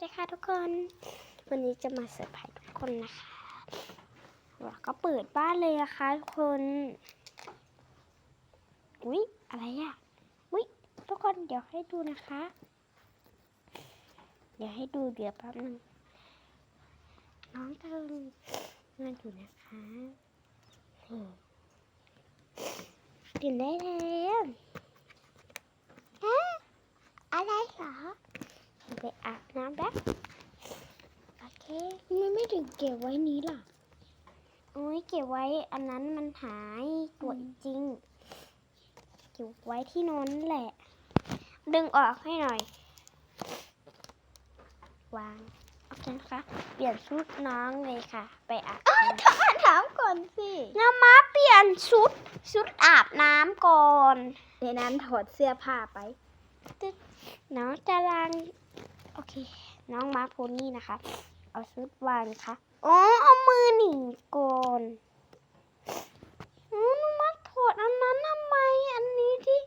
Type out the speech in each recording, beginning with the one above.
ดีค่ะทุกคน วันนี้จะมาเซอร์ไพรส์ทุกคนนะคะแล้วก็เปิดบ้านเลยนะคะทุกคน อุ๊ย อะไรอะอุ๊ย ทุกคนเดี๋ยวให้ดูนะคะ เดี๋ยวให้ดูเดี๋ยวแป๊บนึง น้องกำลังงานอยู่นะคะนี่ตื่นได้แล้วฮะอะไรเหรอ ไปอาบน้ำแป๊บโอเคมันไม่ถึงเก็บไว้นี้ล่ะโอ้ยเก็บไว้อันนั้นมันหายตัวจริง เก็บไว้ที่นอนนั่นแหละ ดึงออกให้หน่อย วางโอเคนะคะเปลี่ยนชุดน้องเลยค่ะ ไปอาบน้ำถามก่อนสิน้ามาเปลี่ยนชุดชุดอาบน้ำก่อน ในนั้นถอดเสื้อผ้าไปน้องจะล้างโอเค น้องมาโพนี่นะคะ เอาชุดวางค่ะอ๋อเอามือหนีก่อนอ๋อน้องมาถอดอันนั้นทำไมอันนี้ที่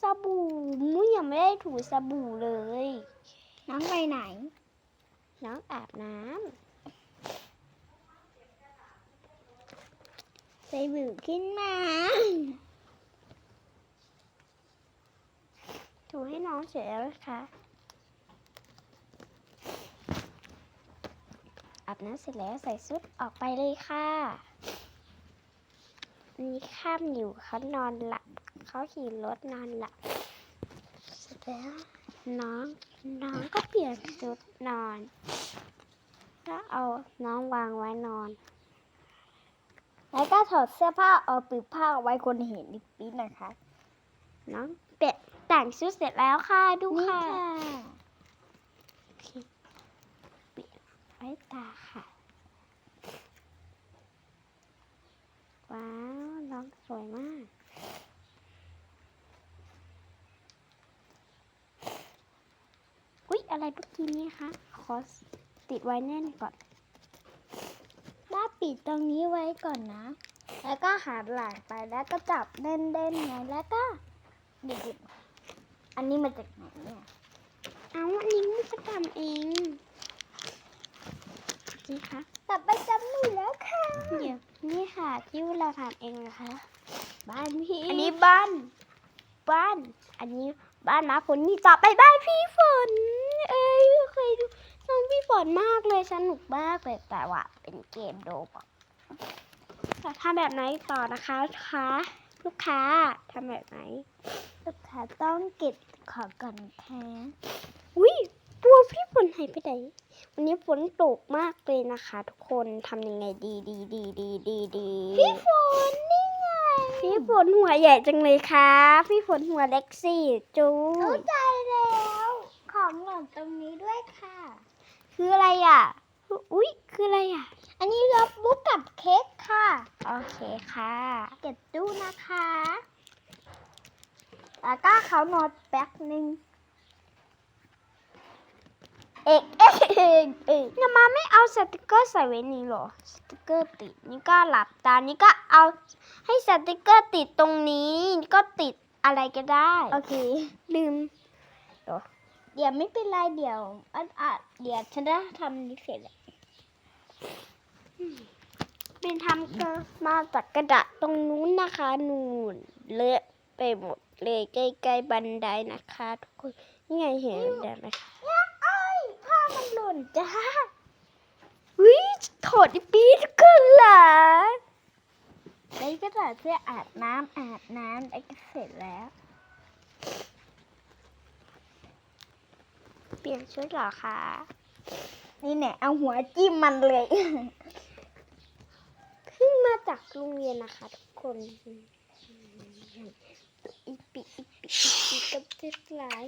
สบู่มุ้ยยังไม่ได้ถูสบู่เลย น้องไปไหน น้องอาบน้ใส่บือขึ้นมาำถูให้น้องเสร็จแล้วนะคะ อาบน้ำเสร็จแล้วใส่ชุดออกไปเลยค่ะอันนี้ข้ามอยู่เขานอนหลับเขาขี่รถนอนหลับเสร็จแล้วน้องน้องก็เปลี่ยนชุดนอนก็เอาน้องวางไว้นอน แล้วก็ถอดเสื้อผ้าเอาปึกผ้าไว้คนเห็นนิดนิดนะคะ น้องเปลี่ยนแต่งชุดเสร็จแล้วค่ะดูค่ะ ค่ะ โอเคเปลี่ยนไว้ ตาค่ะ ว้าว น้องสวยมาก อุ๊ย อะไรเมื่อกี้นี้คะ ขอติดไว้แน่นก่อนด้าปิดตรงนี้ไว้ก่อนนะ แล้วก็หันหลังไปแล้วก็จับเด่นเด่นๆไงแล้วก็ดิบๆอันนี้มาจากไหนเนี่ย เอาอันนี้มันจะทำเอง นี่ค่ะกลับไปจำหนูแล้วค่ะเดี๋ยวนี่ค่ะที่เราทำเองนะคะ บ้านพี่ อันนี้บ้าน บ้าน อันนี้บ้านนะฝนนี่ต่อไปบ้านพี่ฝน เอ้ยเคยดูน้องพี่ฝนมากเลยสนุกมากเลยแต่ว่าเป็นเกมโดบอะจะทำแบบไหนต่อนะคะลูกค้าลูกค้าทำแบบไหน ลูกค้าต้องเก็บของก่อนนะคะอุ้ย ตัวพี่ฝนหายไปไหน วันนี้ฝนตกมากเลยนะคะ ทุกคนทำยังไงดีดีดีดีดีดีพี่ฝนนี่ไง พี่ฝนหัวใหญ่จังเลยค่ะ พี่ฝนหัวเล็กสี่จูเข้าใจแล้ว ของหล่นตรงนี้ด้วยค่ะ คืออะไรอะ อุ๊ย คืออะไรอะ อันนี้รับบุ๊กกับเค้กค่ะ โอเคค่ะ เก็บตู้นะคะ แล้วก็เขานอนแป๊บหนึ่ง เอกเอกเอกเอกน้ำมาไม่เอาสติกเกอร์ใส่ไว้นี่หรอ สติกเกอร์ติดนี่ก็หลับตา นี่ก็เอาให้สติกเกอร์ติดตรงนี้นี่ก็ติดอะไรก็ได้ โอเค ลืมเดี๋ยวไม่เป็นไรเดี๋ยวอันอะเดี๋ยวฉันจะทำนี้เสร็จแล้วเป็นทำก็มาจากกระดาษตรงนู้นนะคะ นูนเลอะไปหมดเลยใกล้ๆบันไดนะคะ ทุกคนนี่ไงเห็นได้ไหมคะเอ้ยผ้า มันหล่นจ้าวิถอดอีปีดกันเหรอไอ้ก็จะเสื้ออาบน้ำอาบน้ำไอ้ก็เสร็จแล้ว เปลี่ยนชุดหรอคะ นี่เนี่ยเอาหัวจิ้มมันเลย เพิ่งมาจากโรงเรียนนะคะทุกคนอีปีอีปีอี ปีกับเจ็ดลาย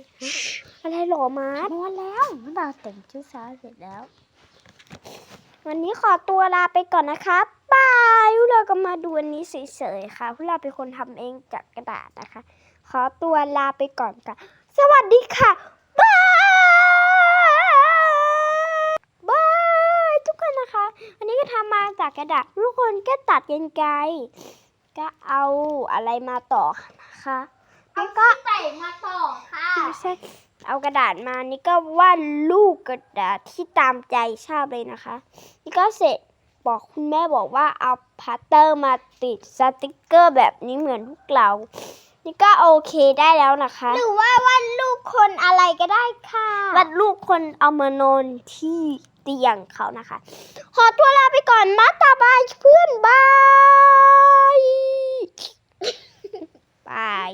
อะไรหรอมาร์ทนอนแล้วเราแต่งชุดเช้าเสร็จแล้ว วันนี้ขอตัวลาไปก่อนนะคะบายพวกเราก็มาดูอันนี้เฉยๆค่ะพวกเราเป็นคนทำเองจากกระดาษนะคะ ขอตัวลาไปก่อนค่ะ สวัสดีค่ะบายบายทุกคนนะคะอันนี้ก็ทำมาจากกระดาษทุกคนก็ตัดกันไกลก็เอาอะไรมาต่อนะคะแล้วก็ใส่มาต่อค่ะ ไม่ใช่เอากระดาษมานี่ก็วาดลูกกระดาษที่ตามใจชอบเลยนะคะ นี่ก็เสร็จบอกคุณแม่บอกว่าเอาพัตเตอร์มาติดสติกเกอร์แบบนี้เหมือนพวกเรา นี่ก็โอเคได้แล้วนะคะ หรือว่าวาดลูกคนอะไรก็ได้ค่ะวาดลูกคนเอามานอนที่เตียงเขานะคะ ขอตัวลาไปก่อนมาตาบายเพื่อนบาย บาย